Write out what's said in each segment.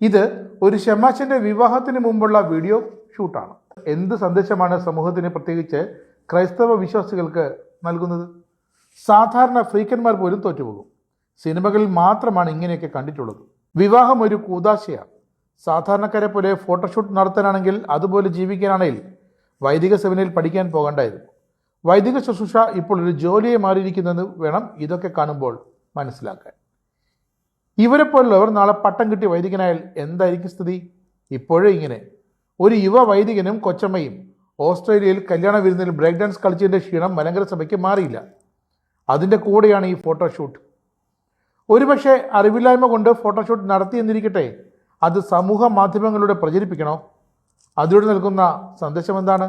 ഇത് ഒരു ഷമാശന്റെ വിവാഹത്തിന് മുമ്പുള്ള വീഡിയോ ഷൂട്ടാണ്. എന്ത് സന്ദേശമാണ് സമൂഹത്തിന് പ്രത്യേകിച്ച് ക്രൈസ്തവ വിശ്വാസികൾക്ക് നൽകുന്നത്? സാധാരണ ഫ്രീക്കന്മാർ പോലും തോറ്റുപോകും. സിനിമകളിൽ മാത്രമാണ് ഇങ്ങനെയൊക്കെ കണ്ടിട്ടുള്ളത്. വിവാഹം ഒരു കൂതാശയാണ്. സാധാരണക്കാരെ പോലെ ഫോട്ടോഷൂട്ട് നടത്താനാണെങ്കിൽ അതുപോലെ ജീവിക്കാനാണെങ്കിൽ വൈദിക സെമിനയിൽ പഠിക്കാൻ പോകേണ്ടായിരുന്നു. വൈദിക ശുശ്രൂഷ ഇപ്പോൾ ഒരു ജോലിയെ മാറിയിരിക്കുന്നെന്ന് വേണം ഇതൊക്കെ കാണുമ്പോൾ മനസ്സിലാക്കാൻ. ഇവരെ പോലുള്ളവർ നാളെ പട്ടം കിട്ടി വൈദികനായാൽ എന്തായിരിക്കും സ്ഥിതി? ഇപ്പോഴേ ഇങ്ങനെ. ഒരു യുവ വൈദികനും കൊച്ചമ്മയും ഓസ്ട്രേലിയയിൽ കല്യാണ വിരുന്നിൽ ബ്രേക്ക് ഡാൻസ് കളിച്ചതിന്റെ ക്ഷീണം മലങ്കര സഭയ്ക്ക് മാറിയില്ല. അതിന്റെ കൂടെയാണ് ഈ ഫോട്ടോഷൂട്ട്. ഒരുപക്ഷെ അറിവില്ലായ്മ കൊണ്ട് ഫോട്ടോഷൂട്ട് നടത്തിയെന്നിരിക്കട്ടെ അത് സമൂഹ മാധ്യമങ്ങളിലൂടെ പ്രചരിപ്പിക്കണോ? അതിലൂടെ നൽകുന്ന സന്ദേശം എന്താണ്?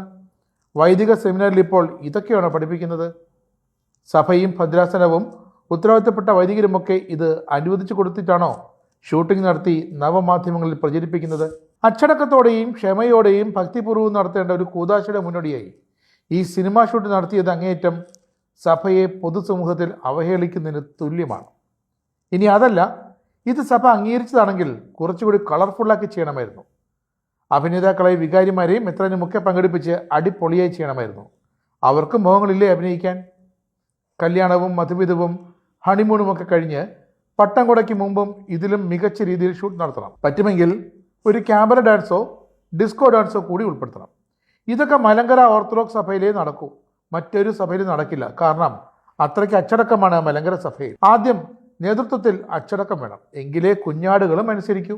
വൈദിക സെമിനാറിൽ ഇപ്പോൾ ഇതൊക്കെയാണ് പഠിപ്പിക്കുന്നത്? സഭയും ഭദ്രാസനവും ഉത്തരവാദിത്തപ്പെട്ട വൈദികരുമൊക്കെ ഇത് അനുവദിച്ചു കൊടുത്തിട്ടാണോ ഷൂട്ടിംഗ് നടത്തി നവമാധ്യമങ്ങളിൽ പ്രചരിപ്പിക്കുന്നത്? അച്ചടക്കത്തോടെയും ക്ഷമയോടെയും ഭക്തിപൂർവം നടത്തേണ്ട ഒരു കൂതാശയുടെ മുന്നോടിയായി ഈ സിനിമാ ഷൂട്ട് നടത്തിയത് അങ്ങേയറ്റം സഭയെ പൊതുസമൂഹത്തിൽ അവഹേളിക്കുന്നതിന് തുല്യമാണ്. ഇനി അതല്ല ഇത് സഭ അംഗീകരിച്ചതാണെങ്കിൽ കുറച്ചുകൂടി കളർഫുള്ളാക്കി ചെയ്യണമായിരുന്നു. അഭിനേതാക്കളെ വികാരിമാരെയും മിത്രനുമൊക്കെ പങ്കെടുപ്പിച്ച് അടിപൊളിയായി ചെയ്യണമായിരുന്നു. അവർക്ക് മോഹങ്ങളില്ലേ അഭിനയിക്കാൻ? കല്യാണവും മധുവിധവും ഹണിമൂണും ഒക്കെ കഴിഞ്ഞ് പട്ടം കൊടയ്ക്ക് മുമ്പും ഇതിലും മികച്ച രീതിയിൽ ഷൂട്ട് നടത്തണം. പറ്റുമെങ്കിൽ ഒരു ക്യാമറ ഡാൻസോ ഡിസ്കോ ഡാൻസോ കൂടി ഉൾപ്പെടുത്തണം. ഇതൊക്കെ മലങ്കര ഓർത്തഡോക്സ് സഭയിലേ നടക്കൂ. മറ്റൊരു സഭയിൽ നടക്കില്ല. കാരണം അത്രയ്ക്ക് അച്ചടക്കമാണ് മലങ്കര സഭയിൽ. ആദ്യം നേതൃത്വത്തിൽ അച്ചടക്കം വേണം. എങ്കിലേ കുഞ്ഞാടുകളും അനുസരിക്കൂ.